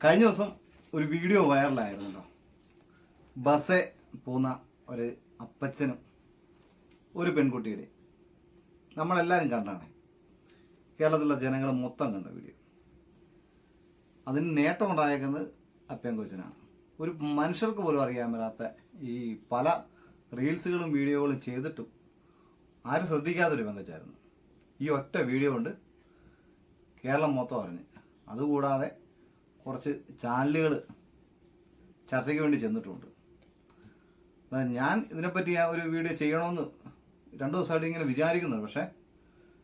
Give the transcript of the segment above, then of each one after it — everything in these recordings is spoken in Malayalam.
കഴിഞ്ഞ ദിവസം ഒരു വീഡിയോ വൈറലായിരുന്നല്ലോ. ബസ്സേ പോകുന്ന ഒരു അപ്പച്ചനും ഒരു പെൺകുട്ടിയുടെ. നമ്മളെല്ലാവരും കണ്ടാണ്. കേരളത്തിലുള്ള ജനങ്ങൾ മൊത്തം കണ്ട വീഡിയോ അതിന് നേട്ടം ഉണ്ടായേക്കുന്നത് അപ്പൻ കൊച്ചിനാണ് ഒരു മനുഷ്യർക്ക് പോലും അറിയാൻ മേലാത്ത ഈ പല റീൽസുകളും വീഡിയോകളും ചെയ്തിട്ടും ആരും ശ്രദ്ധിക്കാത്തൊരു പെങ്കൊച്ചായിരുന്നു. ഈ ഒറ്റ വീഡിയോ കൊണ്ട് കേരളം മൊത്തം അറിഞ്ഞ്. അതുകൂടാതെ കുറച്ച് ചാനലുകൾ ചർച്ചയ്ക്ക് വേണ്ടി ചെന്നിട്ടുണ്ട്. അതായത് ഞാൻ ഇതിനെപ്പറ്റി ആ ഒരു വീഡിയോ ചെയ്യണമെന്ന് രണ്ട് ദിവസമായിട്ട് ഇങ്ങനെ വിചാരിക്കുന്നുണ്ട്. പക്ഷേ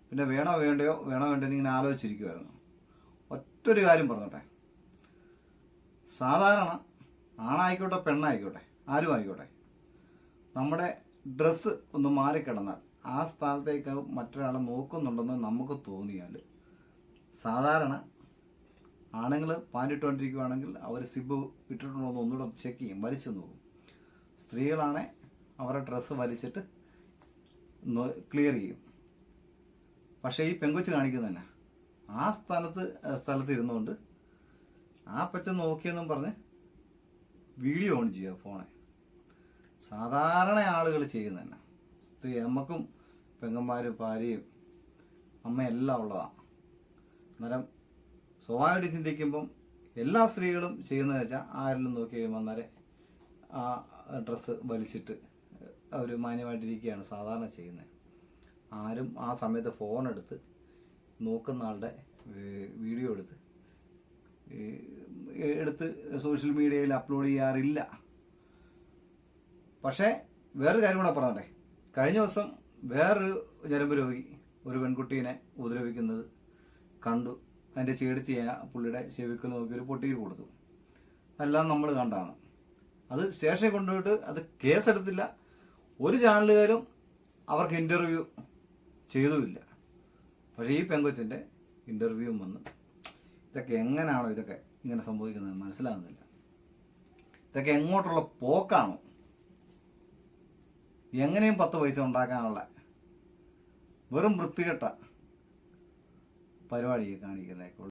പിന്നെ വേണോ വേണ്ടയോ വേണോ വേണ്ടയോ ഇങ്ങനെ ആലോചിച്ചിരിക്കുമായിരുന്നു ഒറ്റൊരു കാര്യം പറഞ്ഞോട്ടെ. സാധാരണ ആണായിക്കോട്ടെ പെണ്ണായിക്കോട്ടെ ആരും ആയിക്കോട്ടെ നമ്മുടെ ഡ്രസ്സ് ഒന്ന് മാറിക്കിടന്നാൽ ആ സ്ഥാനത്തേക്ക് മറ്റൊരാളെ നോക്കുന്നുണ്ടെന്ന് നമുക്ക് തോന്നിയാൽ സാധാരണ ആണുങ്ങൾ പാന്റിട്ടുകൊണ്ടിരിക്കുകയാണെങ്കിൽ അവർ സിബ് ഇട്ടിട്ടുണ്ടോ എന്ന് ഒന്നുകൂടെ ചെക്ക് ചെയ്യും. വലിച്ചു നോക്കും. സ്ത്രീകളാണെ അവരുടെ ഡ്രസ്സ് വലിച്ചിട്ട് ക്ലിയർ ചെയ്യും. പക്ഷേ ഈ പെങ്കൊച്ച് കാണിക്കുന്നതന്നെ ആ സ്ഥലത്ത് സ്ഥലത്ത് ഇരുന്നുകൊണ്ട് ആ പച്ച നോക്കിയെന്നും പറഞ്ഞ് വീഡിയോ ഓൺ ചെയ്യുക ഫോണെ സാധാരണ ആളുകൾ ചെയ്യുന്നതന്നെ സ്ത്രീ നമുക്കും പെങ്ങന്മാരും ഭാര്യയും അമ്മയെല്ലാം ഉള്ളതാണ് അന്നേരം സ്വാഭാവികമായിട്ട് ചിന്തിക്കുമ്പം എല്ലാ സ്ത്രീകളും ചെയ്യുന്നത് വെച്ചാൽ ആരെങ്കിലും നോക്കി കഴിയുമ്പോൾ അന്നേരം ആ ഡ്രസ്സ് വലിച്ചിട്ട് അവർ മാന്യമായിട്ടിരിക്കുകയാണ് സാധാരണ ചെയ്യുന്നത്. ആരും ആ സമയത്ത് ഫോൺ എടുത്ത് നോക്കുന്ന ആളുടെ വീഡിയോ എടുത്ത് എടുത്ത് സോഷ്യൽ മീഡിയയിൽ അപ്ലോഡ് ചെയ്യാറില്ല. പക്ഷേ വേറൊരു കാര്യം കൂടെ പറഞ്ഞോട്ടെ. കഴിഞ്ഞ ദിവസം വേറൊരു ഞരമ്പ് രോഗി ഒരു പെൺകുട്ടീനെ ഉപദ്രവിക്കുന്നത് കണ്ടു. അതിന്റെ ചേടുത്തിയ പുള്ളിയുടെ ചെവിക്ക് നോക്കി ഒരു പൊട്ടിയിൽ കൊടുത്തു. എല്ലാം നമ്മൾ കണ്ടാണ്. അത് സ്റ്റേഷനിൽ കൊണ്ടുപോയിട്ട് അത് കേസെടുത്തില്ല. ഒരു ചാനലുകാരും അവർക്ക് ഇന്റർവ്യൂ ചെയ്തുമില്ല. പക്ഷേ ഈ പെങ്കൊച്ചിന്റെ ഇന്റർവ്യൂവും വന്ന് ഇതൊക്കെ എങ്ങനെയാണോ ഇതൊക്കെ ഇങ്ങനെ സംഭവിക്കുന്നത് മനസ്സിലാകുന്നില്ല. ഇതൊക്കെ എങ്ങോട്ടുള്ള പോക്കാണോ? എങ്ങനെയും പത്ത് പൈസ ഉണ്ടാക്കാനുള്ള വെറും വൃത്തികെട്ട പരിപാടിയെ കാണിക്കുന്നതൊക്കെ